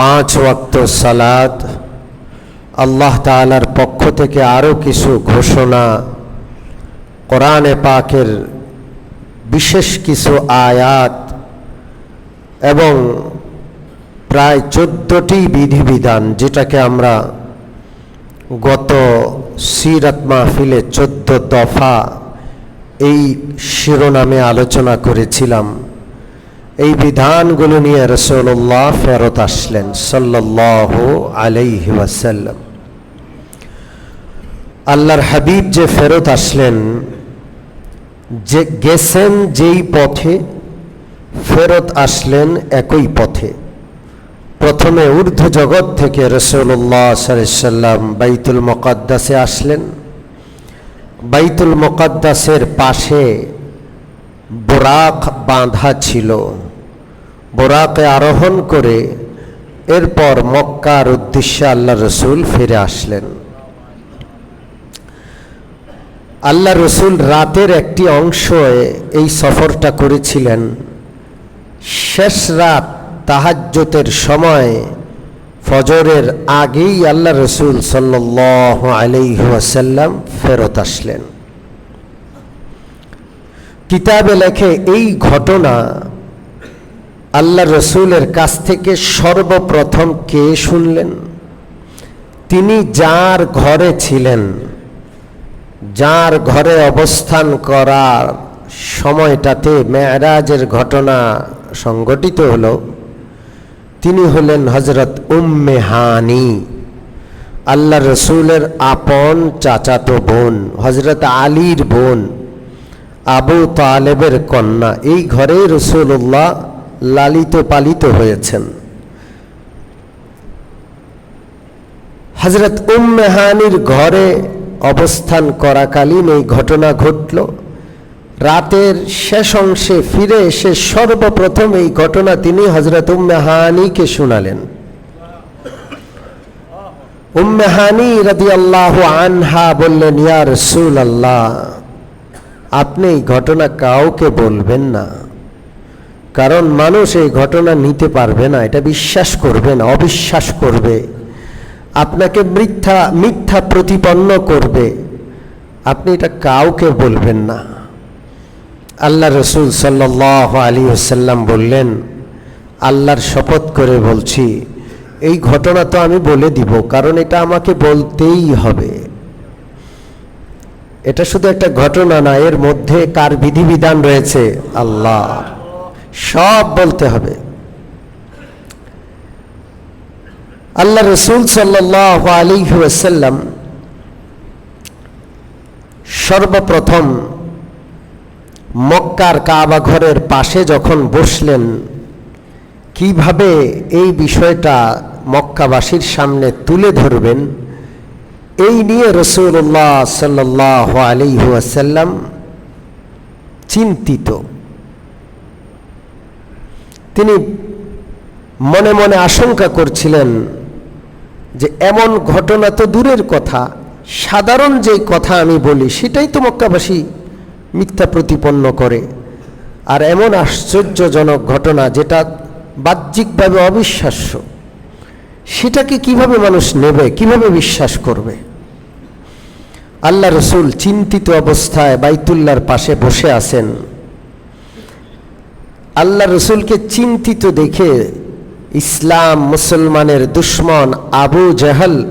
পাঁচ ওয়াক্ত সালাদ আল্লাহ তাআলার পক্ষ থেকে আরও কিছু ঘোষণা। কোরআনে পাকের বিশেষ কিছু আয়াত এবং প্রায় চোদ্দটি বিধিবিধান যেটাকে আমরা গত সিরাত মাহফিলে চোদ্দ দফা এই শিরোনামে আলোচনা করেছিলাম। এই বিধানগুলো নিয়ে রসুল্লাহ ফেরত আসলেন সাল্লাহ আলাইহি ওয়াসাল্লাম। আল্লাহর হাবিব যে ফেরত আসলেন, যে গেছেন যেই পথে, ফেরত আসলেন একই পথে। প্রথমে ঊর্ধ্ব জগৎ থেকে রসুল্লাহ সাল্লাম বাইতুল মোকাদ্দাসে আসলেন। বাইতুল মোকাদ্দাসের পাশে বোরাক বাঁধা ছিল। বোরাকে আরোহণ করে এরপর মক্কার উদ্দেশ্যে আল্লাহ রসুল ফিরে আসলেন। আল্লাহ রসুল রাতের একটি অংশ এই সফরটা করেছিলেন। শেষ রাত তাহাজ্যতের সময় ফজরের আগেই আল্লাহ রসুল সাল্লাহ আলাইহাসাল্লাম ফেরত আসলেন। কিতাবে লেখে এই ঘটনা আল্লাহ রসুলের কাছ থেকে সর্বপ্রথম কে শুনলেন? তিনি যার ঘরে ছিলেন, যার ঘরে অবস্থান করার সময়টাতে মেয়েরাজের ঘটনা সংগঠিত হল। তিনি হলেন হজরত উম্মে হানি, আল্লাহ রসুলের আপন চাচাতো বোন হজরত আলীর বোন, আবু তালেবের কন্যা। এই ঘরে রসুল্লাহ লালিত পালিত হয়েছেন। হজরত উম্মেহানির ঘরে অবস্থান করাকালীন এই ঘটনা ঘটল। রাতের শেষ অংশে ফিরে এসে সর্বপ্রথম এই ঘটনা তিনি হজরত উম্মেহানিকে শোনালেন। উম্মেহানি রদি আল্লাহ আনহা বললেন, ইয়া রসুল আল্লাহ আপনি এই ঘটনা কাউকে বলবেন না। কারণ মানুষ এই ঘটনা নিতে পারবে না, এটা বিশ্বাস করবে না, অবিশ্বাস করবে। আপনাকে মিথ্যা মিথ্যা প্রতিপন্ন করবে। আপনি এটা কাউকে বলবেন না। আল্লাহ রসুল সাল্লাহ আলী আসাল্লাম বললেন, আল্লাহর শপথ করে বলছি, এই ঘটনা তো আমি বলে দিব, কারণ এটা আমাকে বলতেই হবে। এটা শুধু একটা ঘটনা না, এর মধ্যে কার বিধিবিধান রয়েছে? আল্লাহ। সব বলতে হবে। আল্লাহ রসুল ওয়াসাল্লাম সর্বপ্রথম মক্কার কাবা ঘরের পাশে যখন বসলেন, কীভাবে এই বিষয়টা মক্কাবাসীর সামনে তুলে ধরবেন, এই নিয়ে রসুল্লাহ সাল্লাহ আলী ওয়াসাল্লাম চিন্তিত। তিনি মনে মনে আশঙ্কা করছিলেন যে এমন ঘটনা তো দূরের কথা, সাধারণ যে কথা আমি বলি, সেটাই তো মক্কাবাসী মিথ্যা প্রতিপন্ন করে। আর এমন আশ্চর্যজনক ঘটনা যেটা বাহ্যিকভাবে অবিশ্বাস্য, সেটাকে কীভাবে মানুষ নেবে, কীভাবে বিশ্বাস করবে? আল্লাহ রসুল চিন্তিত অবস্থায় বাইতুল্লার পাশে বসে আছেন। আল্লাহ রসুলকে চিন্তিত দেখে ইসলাম মুসলমানের দুশ্মন আবু জাহাল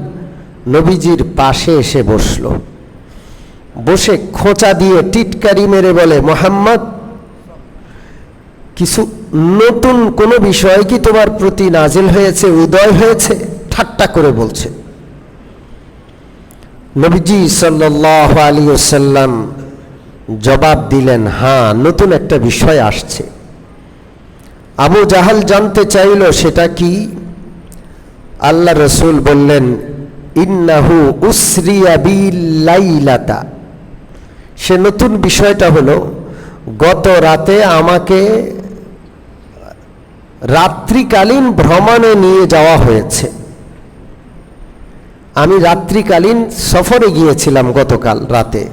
নবীজির পাশে এসে বসল। বসে খোঁচা দিয়ে টিটকারি মেরে বলে, মোহাম্মদ, কিছু নতুন কোনো বিষয় কি তোমার প্রতি নাজিল হয়েছে, উদয় হয়েছে? ঠাট্টা করে বলছে। নবীজি সাল্লাহ আলী ওসাল্লাম জবাব দিলেন হ্যাঁ নতুন একটা বিষয় আসছে। আবু জাহাল জানতে চাইল, সেটা কি? আল্লাহ রসুল বললেন, ইন্নাহু উসরিয়াবিলাইলাতা সে নতুন বিষয়টা হলো, গত রাতে আমাকে রাত্রিকালীন ভ্রমণে নিয়ে যাওয়া হয়েছে। আমি রাত্রিকালীন সফরে গিয়েছিলাম গতকাল রাতে।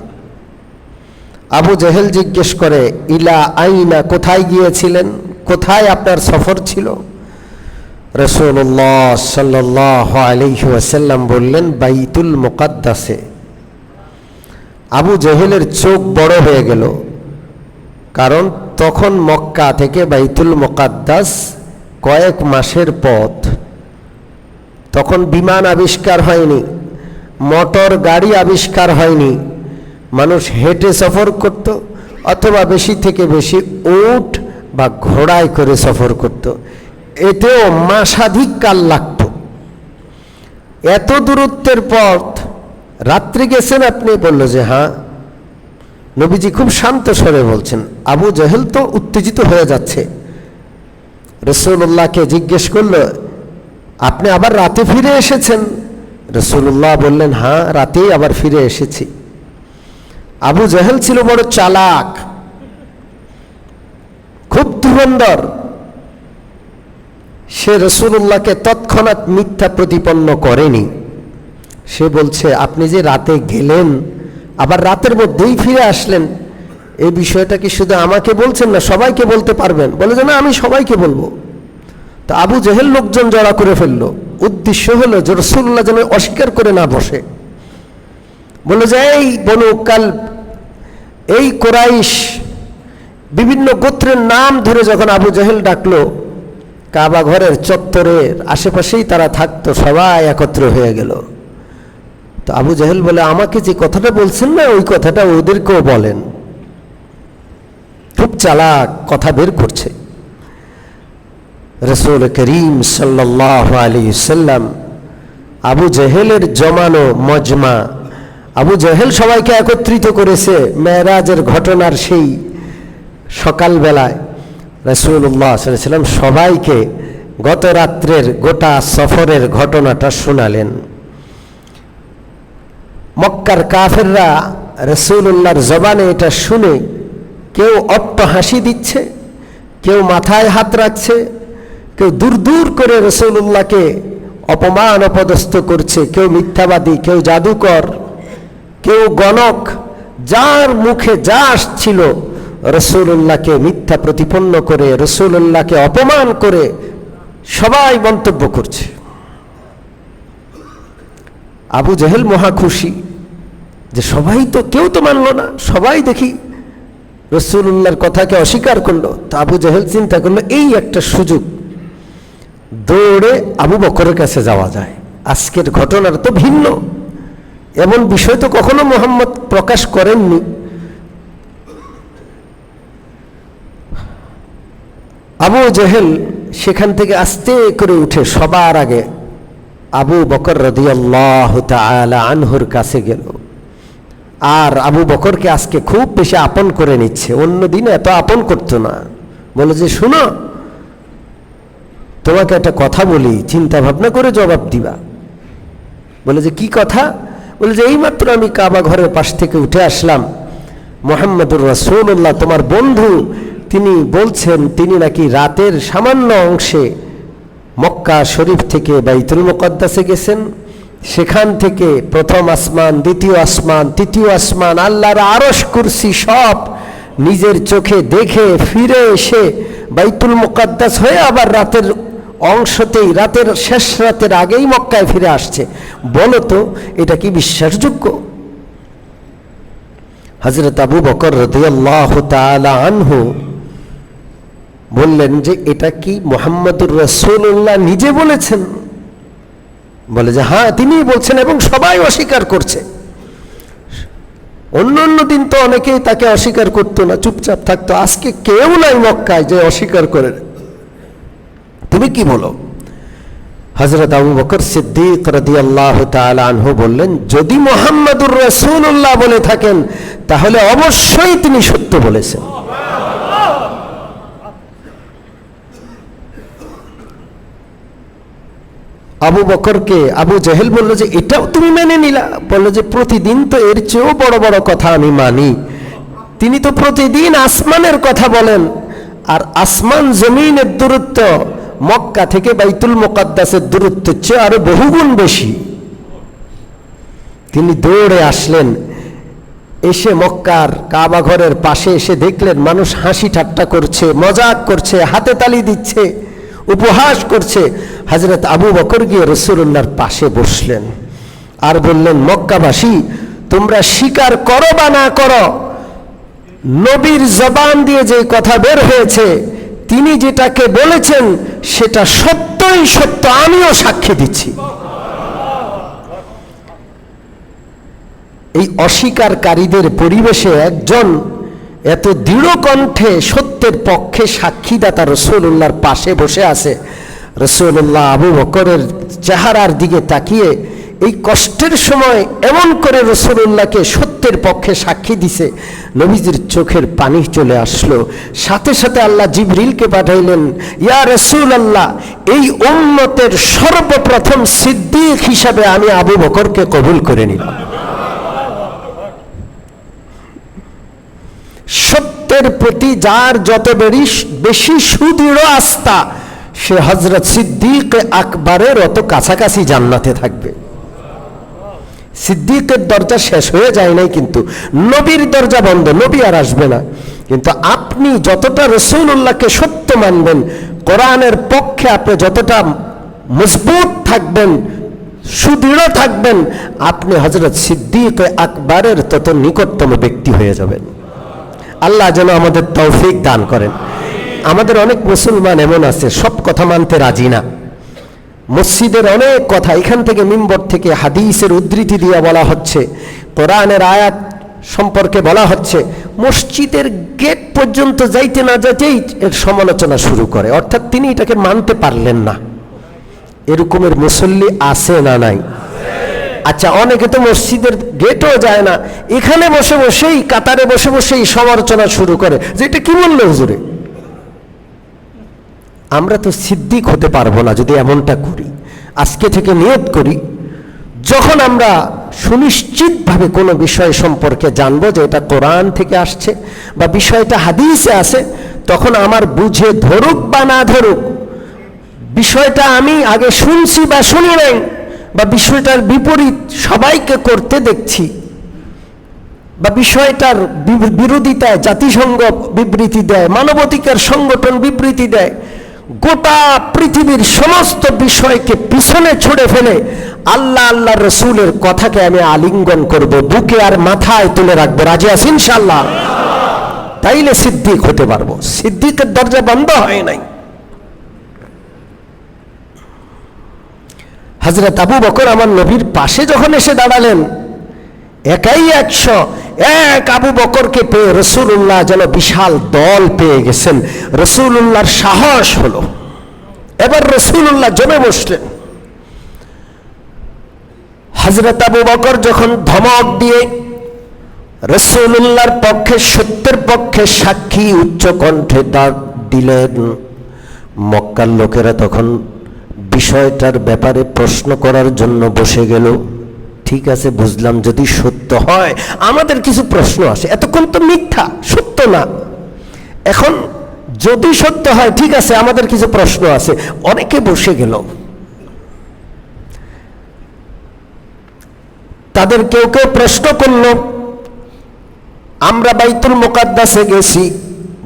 আবু জেহেল জিজ্ঞেস করে, ইলা আইনা, কোথায় গিয়েছিলেন? কোথায় আপনার সফর ছিল? রসুল্লাহ সাল্লাহ আলহি ওয়াসাল্লাম বললেন, বাইতুল মোকাদ্দাসে। আবু জহেলের চোখ বড় হয়ে গেল, কারণ তখন মক্কা থেকে বাইতুল মোকাদ্দাস কয়েক মাসের পথ। তখন বিমান আবিষ্কার হয়নি, মোটর গাড়ি আবিষ্কার হয়নি, মানুষ হেঁটে সফর করত, অথবা বেশি থেকে বেশি উট বা ঘোড়ায় করে সফর করত। এতেও মাসাধিক কাল লাগত। এত দূরত্বের পথ, রাত্রি গেছেন আপনি, বলল যে হ্যাঁ। নবীজি খুব শান্ত স্বরে বলছেন, আবু জহেল তো উত্তেজিত হয়ে যাচ্ছে। রসুল্লাহকে জিজ্ঞেস করল, আপনি আবার রাতে ফিরে এসেছেন? রসুল্লাহ বললেন হ্যাঁ রাতেই আবার ফিরে এসেছি। আবু জহেল ছিল বড় চালাক। খুব ধুরন্ধর সে রসুল্লাহকে তৎক্ষণাৎ মিথ্যা প্রতিপন্ন করেনি। সে বলছে, আপনি যে রাতে গেলেন, আবার রাতের মধ্যেই ফিরে আসলেন এই বিষয়টা কি শুধু আমাকে বলছেন না সবাইকে বলতে পারবেন? বলে যে না, আমি সবাইকে বলব। তো আবু জেহেল লোকজন জড়া করে ফেলল। উদ্দেশ্য হলো যে রসুল্লাহ যেন অস্বীকার করে না বসে। বলে যে, এই বনু কাল এই কোরাইশ বিভিন্ন গোত্রের নাম ধরে যখন আবু জাহেল ডাকলো, কাবা ঘরের চত্বরের আশেপাশেই তারা থাকতো, সবাই একত্র হয়ে গেল। তো আবু জাহেল বলে, আমাকে যে কথাটা বলছেন না, ওই কথাটা ওদেরকেও বলেন। খুব চালাক কথা বের করছে। রসুল করিম সাল্লাহ সাল্লাম আবু জেহেলের জমানো মজমা, আবু জেহেল সবাইকে একত্রিত করেছে, মেয়েরাজের ঘটনার সেই সকালবেলায় রসুল্লাহ সাল্লাম সবাইকে গত রাত্রের গোটা সফরের ঘটনাটা শোনালেন। মক্কার কাফেররা রসুল্লাহর জবানে এটা শুনে কেউ অট্ট হাসি দিচ্ছে, কেউ মাথায় হাত রাখছে, কেউ দূর দূর করে রসুল্লাহকে অপমান অপদস্থ করছে, কেউ মিথ্যাবাদী, কেউ জাদুকর, কেউ গণক, যার মুখে যা আসছিল রসুল্লাহকে মিথ্যা প্রতিপন্ন করে রসুল্লাহকে অপমান করে সবাই মন্তব্য করছে। আবু জেহেল মহা খুশি যে সবাই তো, কেউ তো মানলো না, সবাই দেখি রসুল্লাহর কথাকে অস্বীকার করল। তা আবু জেহেল চিন্তা করল, এই একটা সুযোগ, দৌড়ে আবু বকরের কাছে যাওয়া যায়। আজকের ঘটনার তো ভিন্ন। এমন বিষয় তো কখনো মোহাম্মদ প্রকাশ করেননি। আবু জেহেল সেখান থেকে আস্তে করে উঠে সবার আগে আবু বকর রদিয়াল্লাহ তালা আনহুর কাছে গেল। আর আবু বকরকে আজকে খুব বেশি আপন করে নিচ্ছে। অন্য দিনে এত আপন করতো না। বলে যে, শুনো, তোমাকে একটা কথা বলি চিন্তা ভাবনা করে জবাব দিবা। বলে যে, কি কথা? বলে যে, এইমাত্র আমি কাবা ঘরের পাশ থেকে উঠে আসলাম। মোহাম্মদুর রসুল্লাহ তোমার বন্ধু তিনি বলছেন, তিনি নাকি রাতের সামান্য অংশে মক্কা শরীফ থেকে বাইতুল মুকদ্দাসে গেছেন। সেখান থেকে প্রথম আসমান, দ্বিতীয় আসমান, তৃতীয় আসমান, আল্লাহর আরস কুরসি সব নিজের চোখে দেখে ফিরে এসে বাইতুল মুকদ্দাস হয়ে আবার রাতের অংশতেই, রাতের শেষ রাতের আগেই মক্কায় ফিরে আসছে। বলো তো, এটা কি বিশ্বাসযোগ্য? হজরত আবু বকর রদিয়াল্লাহ তাআলা আনহু বললেন যে, এটা কি মোহাম্মদুর রসুল্লাহ নিজে বলেছেন? বলে যে হ্যাঁ তিনিই বলছেন এবং সবাই অস্বীকার করছে। অন্য অন্য দিন তো অনেকেই তাকে অস্বীকার করতো না, চুপচাপ থাকতো। আজকে কেউ নাই মক্কায় যে অস্বীকার করে। তুমি কি বলো? হজরত আবু বকর সিদ্দিক রদি আল্লাহ আনহু বললেন, যদি মোহাম্মদুর রসুল্লাহ বলে থাকেন, তাহলে অবশ্যই তিনি সত্য বলেছেন। আবু বকরকে আবু জেহেল বলল যে, এটাও তুমি মেনে নিলা। বলল যে, প্রতিদিন তো এর চেয়েও বড় বড় কথা আমি মানি। তিনি তো প্রতিদিন আসমানের কথা বলেন। আর আসমান জমিনের দূরত্ব মক্কা থেকে বাইতুল মোকাদ্দাসের দূরত্বের চেয়ে আরও বহুগুণ বেশি। তিনি দৌড়ে আসলেন। এসে মক্কার কাবা ঘরের পাশে এসে দেখলেন, মানুষ হাসি ঠাট্টা করছে, মজাক করছে, হাতে তালি দিচ্ছে। উপহাস করছে। হজরত আবু বকর গিয়ে রসুল্লাহর পাশে বসলেন আর বললেন, মক্কাবাসী, তোমরা স্বীকার করো বা না করো, নবীর জবান দিয়ে যে কথা বের হয়েছে, তিনি যেটাকে বলেছেন, সেটা সত্যই সত্য, আমিও সাক্ষী দিচ্ছি। এই অস্বীকারীদের পরিবেশে একজন এত দৃঢ় কণ্ঠে সত্যের পক্ষে সাক্ষীদাতা রসুল্লাহর পাশে বসে আছে। রসুল্লাহ আবু বকরের চেহারার দিকে তাকিয়ে এই কষ্টের সময় এমন করে রসুল্লাহকে সত্যের পক্ষে সাক্ষী দিছে, নবীজির চোখের পানি চলে আসলো। সাথে সাথে আল্লাহ জিবরিলকে পাঠাইলেন, ইয়া রসুল আল্লাহ এই উন্নতের সর্বপ্রথম সিদ্দিক হিসাবে আমি আবু বকরকে কবুল করে নিলাম। সত্যের প্রতি যার যত বেশি বেশি সুদৃঢ় আস্থা, সে হজরত সিদ্দিক আকবরের অত কাছাকাছি জান্নাতে থাকবে। সিদ্দিকের দরজা শেষ হয়ে যায় নাই কিন্তু, নবীর দরজা বন্ধ, নবী আর আসবে না। কিন্তু আপনি যতটা রসুল্লাহকে সত্য মানবেন, কোরআনের পক্ষে আপনি যতটা মজবুত থাকবেন, সুদৃঢ় থাকবেন, আপনি হজরত সিদ্দিক আকবরের তত নিকটতম ব্যক্তি হয়ে যাবেন। আল্লাহ যেন আমাদের তৌফিক দান করেন। আমাদের অনেক মুসলমান এমন আছে, সব কথা মানতে রাজি না। মসজিদের অনেক কথা, এখান থেকে মিম্বর থেকে হাদিসের উদ্ধৃতি দিয়ে বলা হচ্ছে, কোরআনের আয়াত সম্পর্কে বলা হচ্ছে, মসজিদের গেট পর্যন্ত যাইতে না যাইতেই এর সমালোচনা শুরু করে। অর্থাৎ তিনি এটাকে মানতে পারলেন না। এরকমের মুসল্লি আছে না নাই? আচ্ছা অনেকে তো মসজিদের গেটও যায় না। এখানে বসে বসেই, কাতারে বসে বসেই সমালোচনা শুরু করে। যে এটা কি বলল হুজুরে? আমরা তো সিদ্দিক হতে পারব না যদি এমনটা করি। আজকে থেকে নিয়ত করি, যখন আমরা সুনিশ্চিতভাবে কোনো বিষয় সম্পর্কে জানব যে এটা কোরআন থেকে আসছে বা বিষয়টা হাদিসে আছে, তখন আমার বুঝে ধরুক বা না ধরুক, বিষয়টা আমি আগে শুনছি বা শুনি নাই বিষয়টার বিপরীত সবাইকে করতে দেখছি। বা বিষয়টার বিরোধিতায় জাতিসংঘ বিবৃতি দেয়, মানবাধিকার সংগঠন বিবৃতি দেয়, গোটা পৃথিবীর সমস্ত বিষয়কে পিছনে ছুড়ে ফেলে আল্লাহ আল্লাহ রসুলের কথাকে আমি আলিঙ্গন করব, বুকে আর মাথায় তুলে রাখব। রাজি আছি ইনশাল্লাহ তাইলে সিদ্দিক হতে পারব। সিদ্দিকের দরজা বন্ধ হয় নাই। হজরত আবু বকর আমার নবীর পাশে যখন এসে দাঁড়ালেন, একাই একশো এক আবু বকরকে পেয়ে রসুল্লাহ যেন বিশাল দল পেয়ে গেছেন। রসুল্লাহর সাহস হলো। এবার রসুল্লাহ জমে বসলেন। হজরত আবু বকর যখন ধমক দিয়ে রসুল্লাহর পক্ষে, সত্যের পক্ষে সাক্ষী উচ্চ কণ্ঠে দিলেন, মক্কার লোকেরা তখন বিষয়টার ব্যাপারে প্রশ্ন করার জন্য বসে গেল। ঠিক আছে, বুঝলাম যদি সত্য হয়। আমাদের কিছু প্রশ্ন আসে। এতক্ষণ তো মিথ্যা, সত্য না। এখন যদি সত্য হয়, ঠিক আছে, আমাদের কিছু প্রশ্ন আছে। অনেকে বসে গেল। তাদের কেউ কেউ প্রশ্ন করল, আমরা বাইতুল মোকাদ্দাসে গেছি।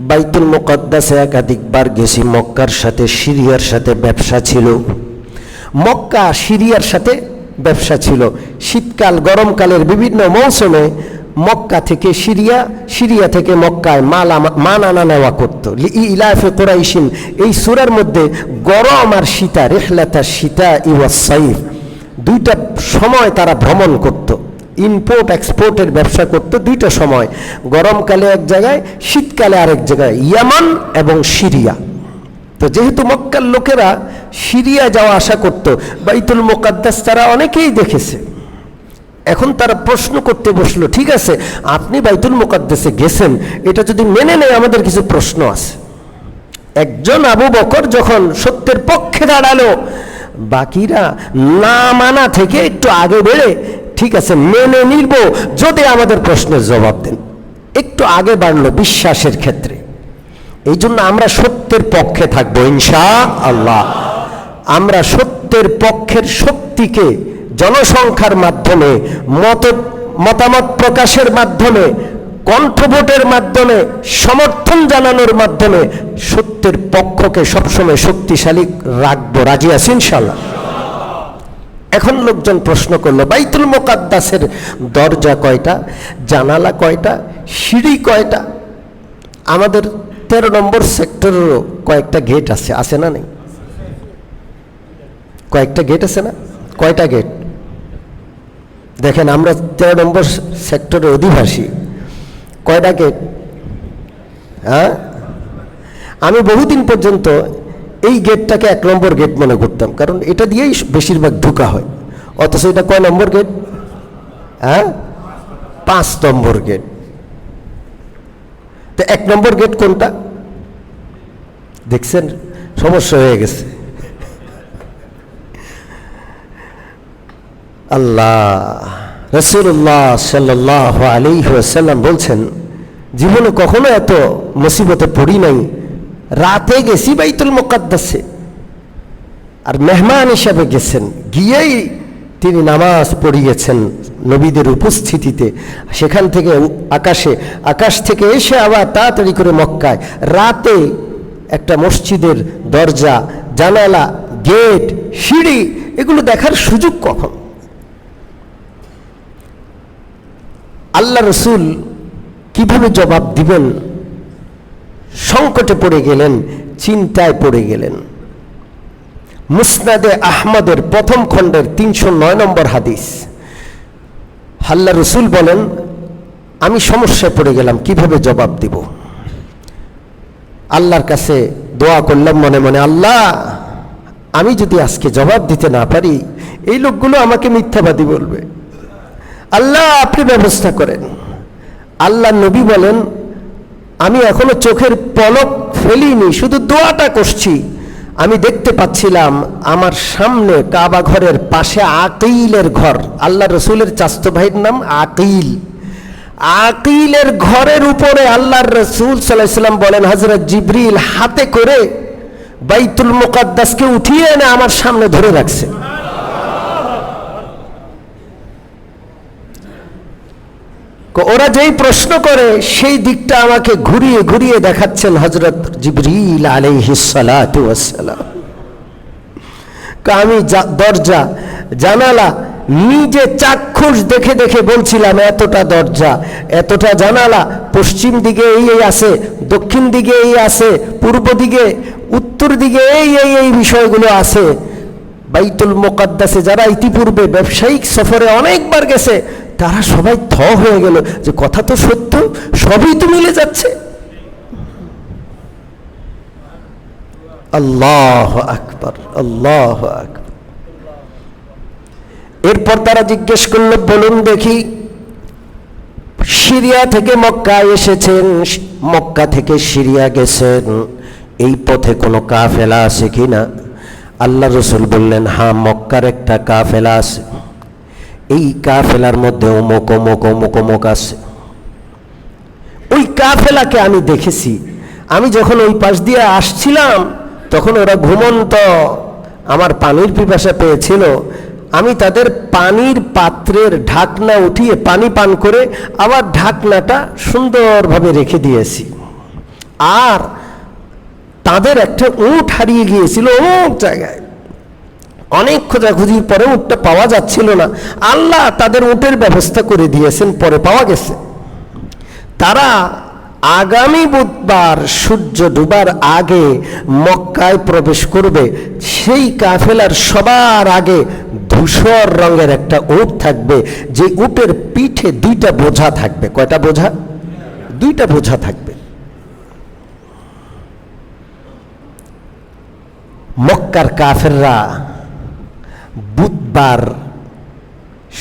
বাইতুল মোকাদ্দাসে একাধিকবার গেছি, মক্কার সাথে, সিরিয়ার সাথে ব্যবসা ছিল। মক্কা, সিরিয়ার সাথে ব্যবসা ছিল। শীতকাল, গরমকালের বিভিন্ন মৌসুমে মক্কা থেকে সিরিয়া সিরিয়া থেকে মক্কায় মাল মান আনা নেওয়া করত। ইলাফে কোরাইশিন, এই সুরার মধ্যে গরম আর সীতা রেহলাতা সীতা ইওয়া সাইফ। দুইটা সময় তারা ভ্রমণ করত। ইম্পোর্ট এক্সপোর্টের ব্যবসা করতো দুইটা সময়। গরমকালে এক জায়গায়, শীতকালে আরেক জায়গায়, ইয়ামান এবং সিরিয়া। তো যেহেতু মক্কার লোকেরা সিরিয়া যাওয়া আশা করত, বাইতুল মোকাদ্দাস তারা অনেকেই দেখেছে। এখন তারা প্রশ্ন করতে বসল, ঠিক আছে, আপনি বাইতুল মোকাদ্দাসে গেছেন, এটা যদি মেনে নেয় আমাদের কিছু প্রশ্ন আছে। একজন আবু বকর যখন সত্যের পক্ষে দাঁড়াল, বাকিরা না মানা থেকে একটু আগে বেড়ে ঠিক আছে, মেনে নিব। যদি আমাদের প্রশ্নের জবাব দেন। একটু আগে বাড়লো বিশ্বাসের ক্ষেত্রে। এই জন্য আমরা সত্যের পক্ষে থাকব ইনশা আল্লাহ আমরা সত্যের পক্ষের শক্তিকে জনসংখ্যার মাধ্যমে, মত, মতামত প্রকাশের মাধ্যমে, কণ্ঠভোটের মাধ্যমে, সমর্থন জানানোর মাধ্যমে সত্যের পক্ষকে সবসময় শক্তিশালী রাখব। রাজি আছি ইনশাল্লাহ এখন লোকজন প্রশ্ন করল, বাইতুল মোকাদ্দাসের দরজা কয়টা, জানালা কয়টা, সিঁড়ি কয়টা? আমাদের তেরো নম্বর সেক্টরেরও কয়েকটা গেট আছে আছে না নেই? কয়েকটা গেট আছে না? কয়টা গেট? দেখেন, আমরা তেরো নম্বর সেক্টরের অধিবাসী। কয়টা গেট? হ্যাঁ? আমি বহুদিন পর্যন্ত এই গেটটাকে এক নম্বর গেট মনে করতাম, কারণ এটা দিয়েই বেশিরভাগ ঢুকা হয়। অথচ এটা কয় নম্বর গেট হ্যাঁ? পাঁচ নম্বর গেট তো এক নম্বর গেট কোনটা? দেখছেন? সমস্যা হয়ে গেছে। আল্লাহ রসুল্লাহ সাল্লাহ আলী সাল্লাম বলছেন, জীবনে কখনো এত মুসিবতে পড়ি নাই। রাতে গেছি বাইতুল মোকাদ্দাসে। আর মেহমান হিসাবে গেছেন। গিয়েই তিনি নামাজ পড়িয়েছেন নবীদের উপস্থিতিতে। সেখান থেকে আকাশে, আকাশ থেকে এসে আবার তাড়াতাড়ি করে মক্কায়। রাতে একটা মসজিদের দরজা, জানালা, গেট, সিঁড়ি, এগুলো দেখার সুযোগ কখন? আল্লাহ রসুল কীভাবে জবাব দিবেন? সংকটে পড়ে গেলেন, চিন্তায় পড়ে গেলেন। মুসনাদে আহমদের প্রথম খণ্ডের তিনশো নয় নম্বর হাদিস। হাল্লা রসুল বলেন, আমি সমস্যায় পড়ে গেলাম, কীভাবে জবাব দিব? আল্লাহর কাছে দোয়া করলাম মনে মনে, আল্লাহ, আমি যদি আজকে জবাব দিতে না পারি, এই লোকগুলো আমাকে মিথ্যাবাদী বলবে। আল্লাহ, আপনি ব্যবস্থা করেন। আল্লাহ নবী বলেন আমি এখনও চোখের পলক ফেলিনি, শুধু দোয়াটা করছি। আমি দেখতে পাচ্ছিলাম আমার সামনে কাবা ঘরের পাশে আকিলের ঘর। আল্লাহ রসুলের চাস্ত ভাইয়ের নাম আকিল। আকিলের ঘরের উপরে আল্লাহর রসুল সাল্লাম বলেন হজরত জিবরিল হাতে করে বাইতুল মুকাদ্দাসকে উঠিয়ে এনে আমার সামনে ধরে রাখছে। ওরা যেই প্রশ্ন করে, সেই দিকটা আমাকে ঘুরিয়ে ঘুরিয়ে দেখাচ্ছেন হজরত জিবরিল আলাইহিসালাম আমি দরজা, জানালা নিজে চাক্ষুষ দেখে দেখে বলছিলাম, এতটা দরজা, এতটা জানালা, পশ্চিম দিকে এই এই আছে, দক্ষিণ দিকে এই আছে, পূর্ব দিকে, উত্তর দিকে এই এই এই বিষয়গুলো আছে। বাইতুল মোকাদ্দাসে যারা ইতিপূর্বে ব্যবসায়িক সফরে অনেকবার গেছে তারা সবাই থ হয়ে গেল যে কথা তো সত্য, সবই তো মিলে যাচ্ছে। আল্লাহ আকবর আল্লাহ আকবর। এরপর তারা জিজ্ঞেস করল, বলুন দেখি, সিরিয়া থেকে মক্কা এসেছেন, মক্কা থেকে সিরিয়া গেছেন, এই পথে কোনো কাফেলা আছে কি না আল্লাহ রসুল বললেন হ্যাঁ মক্কার একটা কাফেলা আছে। এই কাফেলার মধ্যে অমুক অমুক অমুক অমুক আছে। ওই কাফেলাকে আমি দেখেছি। আমি যখন ওই পাশ দিয়ে আসছিলাম, তখন ওরা ঘুমন্ত। আমার পানির পিপাসা পেয়েছিল। আমি তাদের পানির পাত্রের ঢাকনা উঠিয়ে পানি পান করে আবার ঢাকনাটা সুন্দরভাবে রেখে দিয়েছি। আর তাদের একটা উঁট হারিয়ে গিয়েছিল অমুক জায়গায়। অনেক খোঁজাখুঁজির পরে উঠটা পাওয়া যাচ্ছিল না। আল্লাহ তাদের উটের ব্যবস্থা করে দিয়েছেন, পরে পাওয়া গেছে। তারা আগামী বুধবার সূর্য ডুবার আগে মক্কায় প্রবেশ করবে। সেই কাফেলার সবার আগে ধূসর রঙের একটা উট থাকবে, যে উটের পিঠে দুইটা বোঝা থাকবে। কয়টা বোঝা? দুইটা বোঝা থাকবে। মক্কার কাফেররা বুধবার,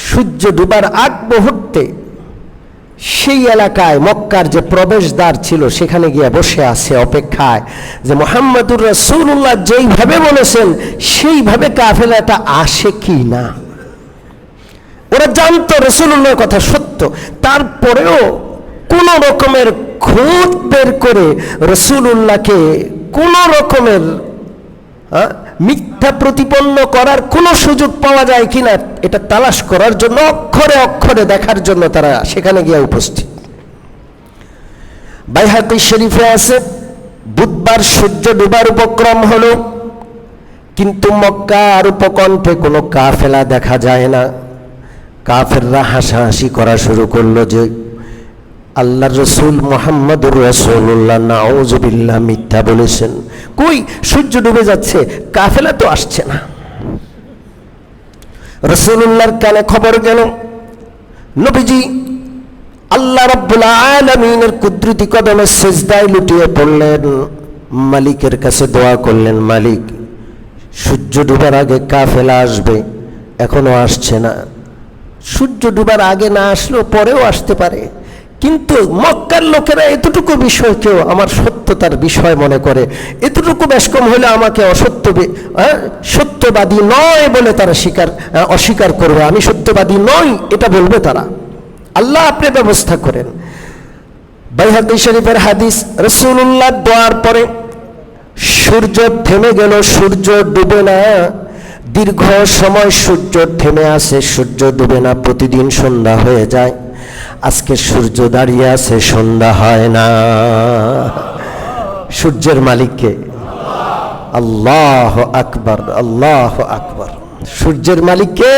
সূর্য ডুবার আগ মুহূর্তে সেই এলাকায় মক্কার যে প্রবেশদ্বার ছিল, সেখানে গিয়ে বসে আছে অপেক্ষায় যে মোহাম্মদুর রসুল্লাহ যেইভাবে বলেছেন, সেইভাবে কাফেলাটা আসে কি না? ওরা জানতো রসুল্লাহর কথা সত্য। তারপরেও কোন রকমের খোঁজ বের করে রসুল্লাহকে কোন রকমের হ্যাঁ মিথ্যা প্রতিপন্ন করার কোনো সুযোগ পাওয়া যায় কিনা, এটা তালাশ করার জন্য অক্ষরে অক্ষরে দেখার জন্য তারা সেখানে গিয়ে উপস্থিত। বাইহাকি শরীফে আছে, বুধবার সূর্য ডুবার উপক্রম হলো, কিন্তু মক্কা আর উপকণ্ঠে কোনো কাফেলা দেখা যায় না। কাফেররা হাসাহাসি করা শুরু করল যে আল্লাহ রসুল মোহাম্মদুর রসুল্লাহ নাউজবিল্লাহ মিথ্যা বলেছেন। কই, সূর্য ডুবে যাচ্ছে, কাফেলা তো আসছে না। রসুল্লাহর কানে খবর গেল, নবীজি আল্লাহ রাব্বুল আলামিনের কুদরতি কদমে সেজদায় লুটিয়ে পড়লেন, মালিকের কাছে দোয়া করলেন, মালিক, সূর্য ডুবার আগে কাফেলা আসবে, এখনও আসছে না। সূর্য ডুবার আগে না আসলেও পরেও আসতে পারে। কিন্তু মক্কার লোকেরা এতটুকু বিষয়কেও আমার সত্যতার বিষয় মনে করে। এতটুকু বেশ কম হলে আমাকে অসত্য সত্যবাদী নয় বলে তারা স্বীকার অস্বীকার করবে। আমি সত্যবাদী নই, এটা বলবে তারা। আল্লাহ আপনি ব্যবস্থা করেন। বাইহাদি শরীফের হাদিস রসুল্লাহ দোয়ার পরে, সূর্য থেমে গেল, সূর্য ডুবে না। দীর্ঘ সময় সূর্য থেমে আসে, সূর্য ডুবে না, প্রতিদিন সন্ধ্যা হয়ে যায়। আজকে সূর্য দাঁড়িয়ে আছে, সন্ধ্যা হয় না। সূর্যের মালিককে আল্লাহ আকবর আল্লাহ আকবর। সূর্যের মালিককে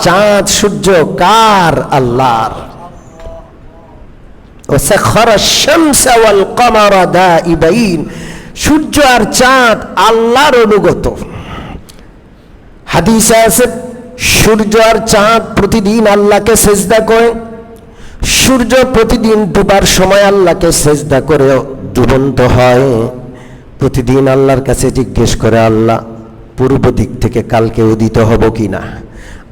চাঁদ, সূর্য, কার? আল্লাহর। সূর্য আর চাঁদ আল্লাহর অনুগত। হাদিস আছে সূর্য আর চাঁদ প্রতিদিন আল্লাহকে সেজদা করে। সূর্য প্রতিদিন ডুবার সময় আল্লাহকে সেজদা করে ডুবন্ত হয়। প্রতিদিন আল্লাহর কাছে জিজ্ঞেস করে, আল্লাহ, পূর্ব দিক থেকে কালকে উদিত হব কিনা?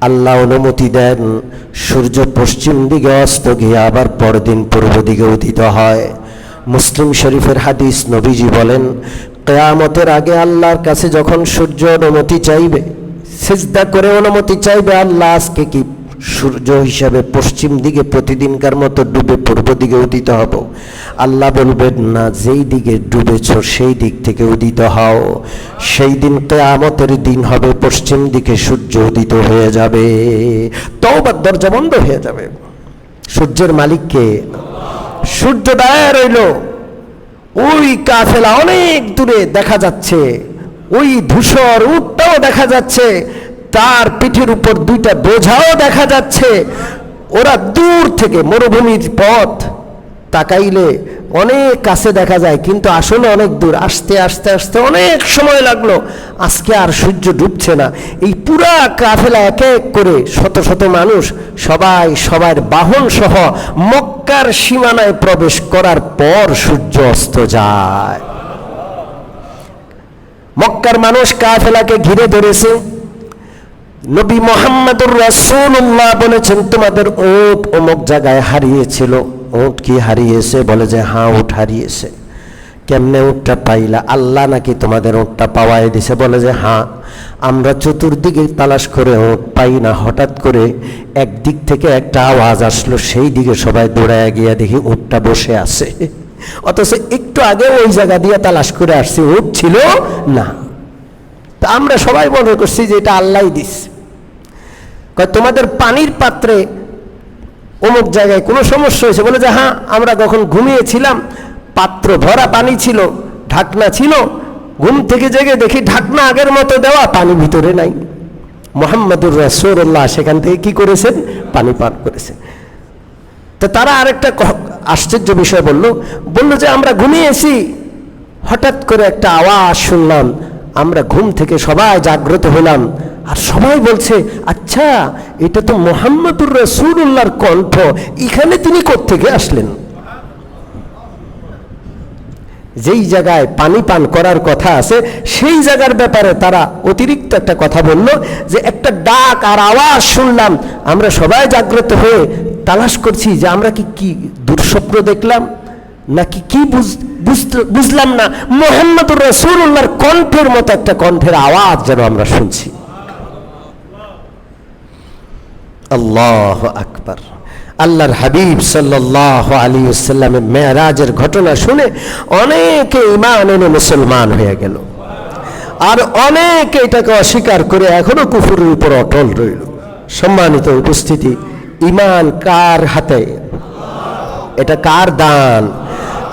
আল্লাহ অনুমতি দেন, সূর্য পশ্চিম দিকে অস্ত গিয়ে আবার পরদিন পূর্ব দিকে উদিত হয়। মুসলিম শরীফের হাদিস নবীজি বলেন, কেয়ামতের আগে আল্লাহর কাছে যখন সূর্য অনুমতি চাইবে সেজদা করে অনুমতি চাইবে আল্লাহ, আজকে কি সূর্য হিসাবে পশ্চিম দিকে প্রতিদিনকার মতো ডুবে পূর্ব দিকে উদিত হব? আল্লাহ বলবেন, না, যেই দিকে ডুবেছ, সেই দিক থেকে উদিত হও। সেই দিন কেয়ামতের দিন হবে, পশ্চিম দিকে সূর্য উদিত হয়ে যাবে। তওবার দরজা বন্ধ হয়ে যাবে। সূর্যের মালিককে সূর্য দায় রইল। ওই কাফেলা অনেক দূরে দেখা যাচ্ছে। ওই ধূসর উটটাও দেখা যাচ্ছে, তার পিঠের উপর দুইটা বোঝাও দেখা যাচ্ছে। ওরা দূর থেকে মরুভূমির পথ তাকাইলে অনেক কাছে দেখা যায়, কিন্তু আসলে অনেক দূর। আসতে আসতে আসতে অনেক সময় লাগল। আজকে আর সূর্য ডুবছে না। এই পুরা কাফেলা এক এক করে শত শত মানুষ সবাই সবার বাহন সহ মক্কার সীমানায় প্রবেশ করার পর সূর্য অস্ত যায়। মক্কার মানুষ কাফেলাকে ঘিরে ধরেছে। নবী মোহাম্মদুর রাসূলুল্লাহ বলেছেন, তোমাদের ওট অমুক জায়গায় হারিয়েছিল। ওট কি হারিয়েছে? বলে যে হ্যাঁ উট হারিয়েছে। কেমনে উটটা পাইলা? আল্লাহ নাকি তোমাদের ওটটা পাওয়াই দিছে। বলে যে হ্যাঁ আমরা চতুর্দিকে তালাশ করে ওট পাই না। হঠাৎ করে একদিক থেকে একটা আওয়াজ আসলো, সেই দিকে সবাই দৌড়ায় গিয়ে দেখি উটটা বসে আছে। অথচ একটু আগে ওই জায়গা দিয়ে তালাশ করে আসছি, উট ছিল না। তা আমরা সবাই মনে করছি যে এটা আল্লাহ দিস তোমাদের পানির পাত্রে অমুক জায়গায় কোনো সমস্যা হয়েছে? বলে যে হ্যাঁ আমরা যখন ঘুমিয়েছিলাম, পাত্র ভরা পানি ছিল, ঢাকনা ছিল, ঘুম থেকে জেগে দেখি ঢাকনা আগের মতো দেওয়া, পানি ভিতরে নাই। মোহাম্মদুর রাসূলুল্লাহ সেখান থেকে কি করেছেন? পানি পান করেছেন। তো তারা আরেকটা আশ্চর্য বিষয় বলল বলল যে আমরা ঘুমিয়েছি। হঠাৎ করে একটা আওয়াজ শুনলাম, আমরা ঘুম থেকে সবাই জাগ্রত হলাম। আর সবাই বলছে আচ্ছা এটা তো মোহাম্মদুর রসুল্লাহর কণ্ঠ, এখানে তিনি কোত্থেকে আসলেন? যেই জায়গায় পানি পান করার কথা আছে, সেই জায়গার ব্যাপারে তারা অতিরিক্ত একটা কথা বলল, যে একটা ডাক আর আওয়াজ শুনলাম, আমরা সবাই জাগ্রত হয়ে তালাশ করছি যে আমরা কি কি দুঃস্বপ্ন দেখলাম? নাকি কি বুঝলাম না? মোহাম্মদুর রসুল্লাহর কণ্ঠের মতো একটা কণ্ঠের আওয়াজ যেন আমরা শুনছি। আল্লাহ আকবার। আল্লাহর হাবিব সাল্লাহ আলী সাল্লামের মেয়ারাজের ঘটনা শুনে অনেকে ইমান এনে মুসলমান হয়ে গেল। আর অনেকে এটাকে অস্বীকার করে এখনও কুফুরের উপর অটল রইল। সম্মানিত উপস্থিতি ইমান কার হাতে? এটা কার দান?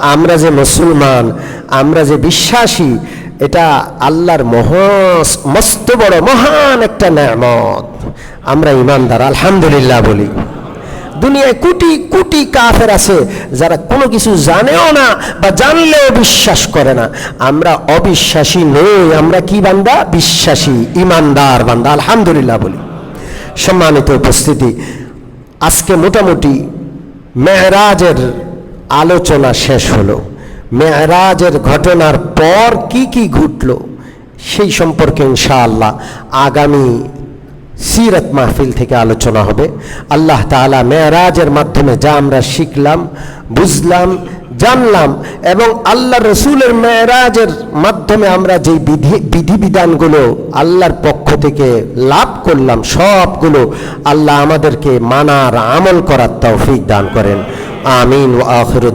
আমরা যে মুসলমান, আমরা যে বিশ্বাসী, এটা আল্লাহর মহস মস্ত বড়, মহান একটা নেয়ামত। আমরা ইমানদার, আলহামদুলিল্লাহ বলি। দুনিয়ায় কোটি কোটি কাফের আছে, যারা কোনো কিছু জানেও না বা জানলেও বিশ্বাস করে না। আমরা অবিশ্বাসী নই, আমরা কি বান্দা? বিশ্বাসী, ইমানদার বান্দা, আলহামদুলিল্লাহ বলি। সম্মানিত উপস্থিতি আজকে মোটামুটি মেহরাজের আলোচনা শেষ হলো। মেহরাজের ঘটনার পর কি কি ঘটল সেই সম্পর্কে ইনশাআল্লাহ আগামী সিরত মাহফিল থেকে আলোচনা হবে। আল্লাহ তালা মেয়ারাজের মাধ্যমে যা আমরা শিখলাম, বুঝলাম জানলাম এবং আল্লাহ রসুলের মেয়েরাজের মাধ্যমে আমরা যেই বিধি বিধিবিধানগুলো আল্লাহর পক্ষ থেকে লাভ করলাম, সবগুলো আল্লাহ আমাদেরকে মানার আমল করার তৌফিক দান করেন। আমিন ও আখির